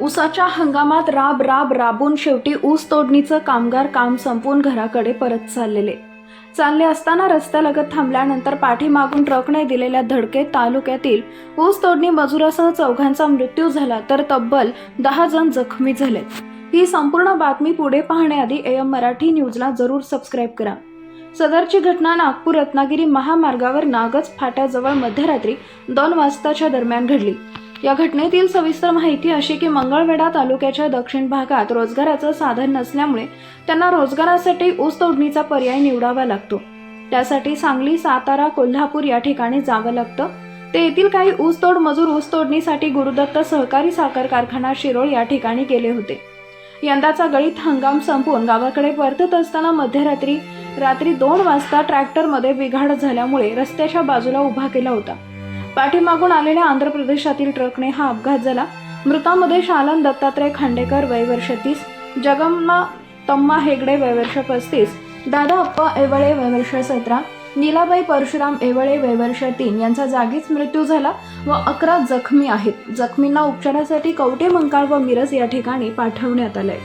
ऊसाच्या हंगामात राब राब राबून शेवटी ऊस तोडणीचं कामगार काम संपवून घराकडे परत चाललेले. चालले असताना रस्त्यालगत थांबल्यानंतर पाठीमागून ट्रकने दिलेल्या धडकेत तालुक्यातील ऊस तोडणी मजुरासह चौघांचा मृत्यू झाला तर तब्बल दहा जण जखमी झाले. ही संपूर्ण बातमी पुढे पाहण्याआधी एम मराठी न्यूजला जरूर सबस्क्राईब करा. सदरची घटना नागपूर रत्नागिरी महामार्गावर नागज फाट्याजवळ मध्यरात्री दोन वाजताच्या दरम्यान घडली. या घटनेतील सविस्तर माहिती अशी की मंगळवेढा तालुक्याच्या दक्षिण भागात रोजगाराचं साधन नसल्यामुळे त्यांना रोजगारासाठी ऊस तोडणीचा पर्याय निवडावा लागतो. त्यासाठी सांगली सातारा कोल्हापूर या ठिकाणी जावं लागतं. ते येथील काही ऊसतोड मजूर ऊस तोडणीसाठी गुरुदत्त सहकारी साखर कारखाना शिरोळ या ठिकाणी गेले होते. यंदाचा गळीत हंगाम संपवून गावाकडे परतत असताना मध्यरात्री रात्री दोन वाजता ट्रॅक्टरमध्ये बिघाड झाल्यामुळे रस्त्याच्या बाजूला उभा केला होता. पाठीमागून आलेल्या आंध्र प्रदेशातील ट्रकने हा अपघात झाला. मृतामध्ये शालन दत्तात्रय खांडेकर वय वर्ष तीस जगम्मा तम्मा हेगडे वय वर्ष पस्तीस दादा अप्पा एवळे वय वर्ष सतरा नीलाबाई परशुराम एवळे वय वर्ष तीन यांचा जागीच मृत्यू झाला व अकरा जखमी आहेत. जखमींना उपचारासाठी कवटे मंकाळ व मिरज या ठिकाणी पाठवण्यात आलंय.